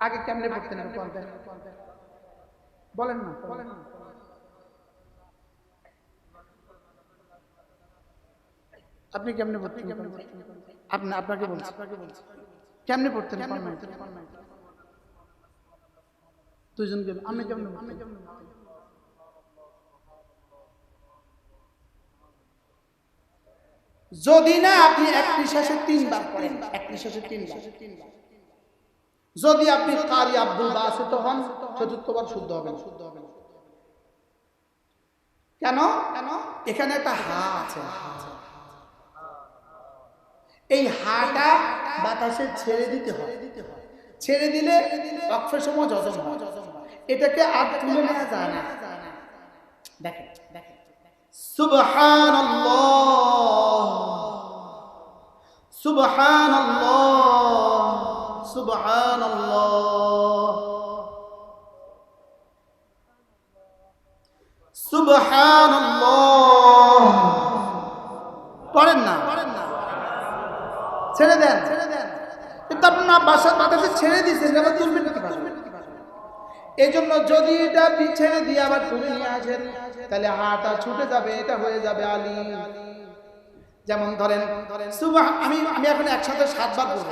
আগে কেমনে পড়তেন বলেন না বলেন না। আপনি কেমনে পড়তেন? আপনি আপনাকে বলছি। আপনাকে বলছি। কেমনে পড়তেন দুজনকে আমি কেমনে আমি কেমনে যদি না আপনি এক নিঃশ্বাসে তিনবার পড়েন এক নিঃশ্বাসে তিনবার। যদি আপনি কারি আব্দুল বাসিত হন চতুর্থবার শুদ্ধ হবেন শুদ্ধ হবেন কেন? কেন? এখানে একটা হা আছে। এই হাটা বাতাসে ছেড়ে দিতে হয়। ছেড়ে দিলে অক্ষর সময় যজম হয়। এটাকে আর তুলে নেওয়া যায় না। দেখেন দেখেন। সুবহানাল্লাহ। সুবহানাল্লাহ। সুবহানাল্লাহ। সুবহানাল্লাহ পড়েন না। ছেড়ে দেন। ছেড়ে দেন আপনার বাসা বাতাসে ছেড়ে দিয়েছেন আবার এই জন্য যদি এটা ছেড়ে দিয়ে আবার তুলে নিয়ে আসেন, তাহলে হাটা ছুটে যাবে, এটা হয়ে যাবে আলী। যেমন ধরেন আমি আমি এখন একসাথে সাতবার বলব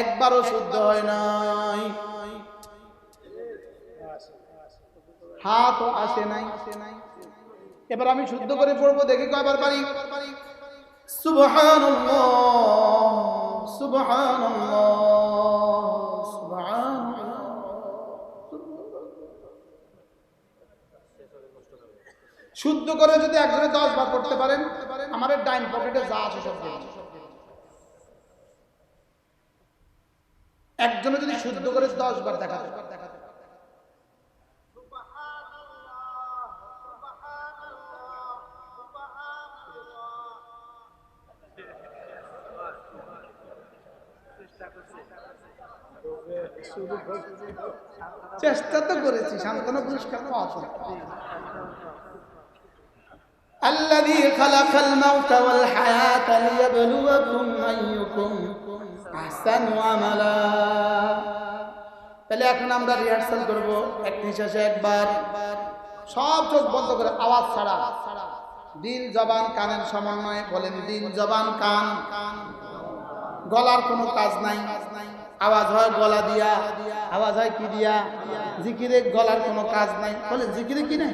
একবারও শুদ্ধ হয় নাই। হাতও আসে নাই। এবার আমি শুদ্ধ করে পড়ব, দেখি কয়বার পারি। শুভ সুবহানাল্লাহ। শুদ্ধ করে যদি একজনে দশ বার করতে পারেন, আমাদের ডাইন পকেটে যা আছে সব একজনে যদি শুদ্ধ করে দশ বার দেখাতে চেষ্টা তো করেছি, সান্ত্বনা পুরস্কার পাওয়া। الذي خلق الموت والحياة ليبلوكم أيكم أحسن عملا তাহলে এখন আমরা রিহার্সাল করব এক নিঃশ্বাসে একবার সব চোখ বন্ধ করে আওয়াজ ছাড়া দিল জবান কানের সমন্বয়ে বলেন দিল জবান কান গলার কোনো কাজ নাই আওয়াজ হয় গলা দিয়া আওয়াজ হয় কি দিয়া জিকিরে গলার কোনো কাজ নাই বলেন জিকিরে কি নাই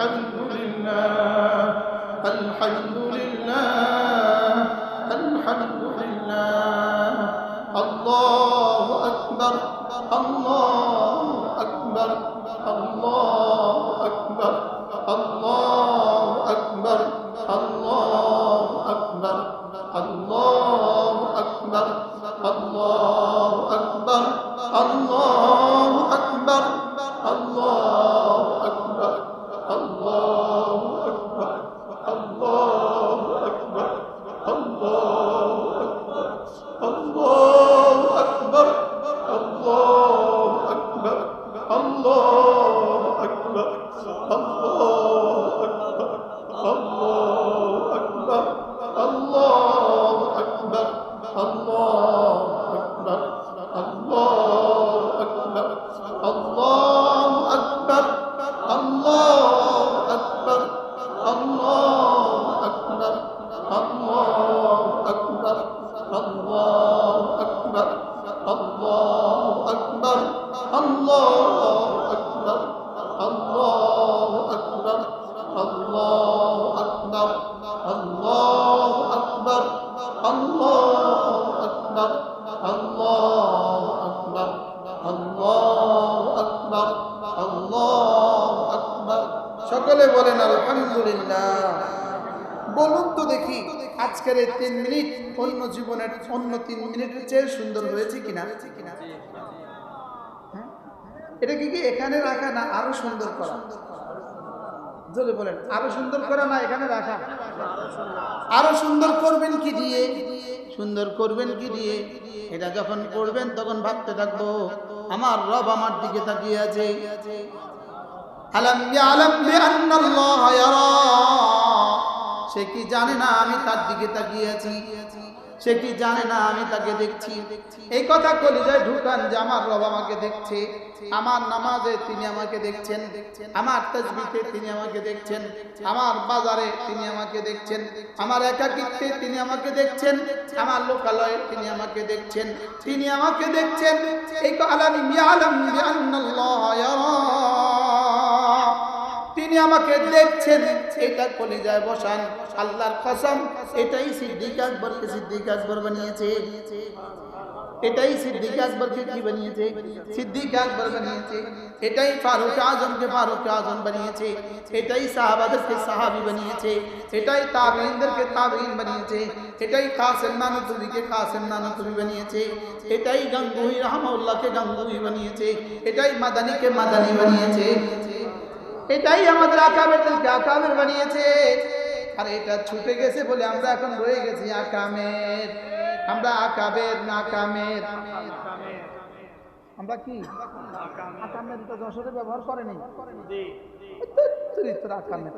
الحمد لله. الحمد لله. সকলে বলেন, আলহামদুলিল্লাহ বলুন তো দেখি, আজকের এই তিন মিনিট অন্য জীবনের অন্য তিন মিনিটের চেয়ে সুন্দর হয়েছে কিনা হ্যাঁ? এটা কি এখানে রাখা না আরও সুন্দর করা? জোরে বলেন, আরও সুন্দর করা না এখানে রাখা? আরও সুন্দর করবেন কি দিয়ে? সুন্দর করবেন কি দিয়ে? এটা যখন করবেন, তখন ভাবতে থাকব, আমার রব আমার দিকে তাকিয়ে আছে। সে কি জানে না আমি তার দিকে তাকিয়ে আছি? সে কি জানে না আমি তাকে দেখছি? এই কথা কলিজায় ঢুকান যে আমার রব আমাকে দেখছে। আমার নামাজে তিনি আমাকে দেখছেন। আমার তসবিতে তিনি আমাকে দেখছেন। আমার বাজারে তিনি আমাকে দেখছেন। আমার একাকিত্বে তিনি আমাকে দেখছেন। আমার লোকালয়ে তিনি আমাকে দেখছেন। তিনি আমাকে দেখছেন। এই আলাম ইয়ালাম বিআন্নাল্লাহ তিনি আমাকে দেখছেন। এটা কলিজায় বসান। আল্লাহর কসম, এটাই সিদ্দিক আকবরকে সিদ্দিক আকবর বানিয়েছে। এটাই সিদ্দিক আকবরকে কি বানিয়েছে? সিদ্দিক আকবর বানিয়েছে। এটাই ফারুক আজমকে ফারুক আজম বানিয়েছে। এটাই সাহাবাদেরকে সাহাবি বানিয়েছে। এটাই তাবিনদেরকে তাবিন বানিয়েছে। এটাই কাসেম নানতুবিকে কাসেম নানতুবি বানিয়েছে। এটাই গঙ্গুহি রহমাউল্লাহকে গঙ্গুহি বানিয়েছে। এটাই মাদানিকে মাদানি বানিয়েছে। এটাই আমাদের আকামেরদেরকে আকামের বানিয়েছে। আর এটা ছুটে গেছে বলে আমরা এখন রয়ে গেছি আকামের। আমরা আকাবের না কামের আমরা কি? আকামের। তো যশোরে ব্যবহার করেনি? আকামের।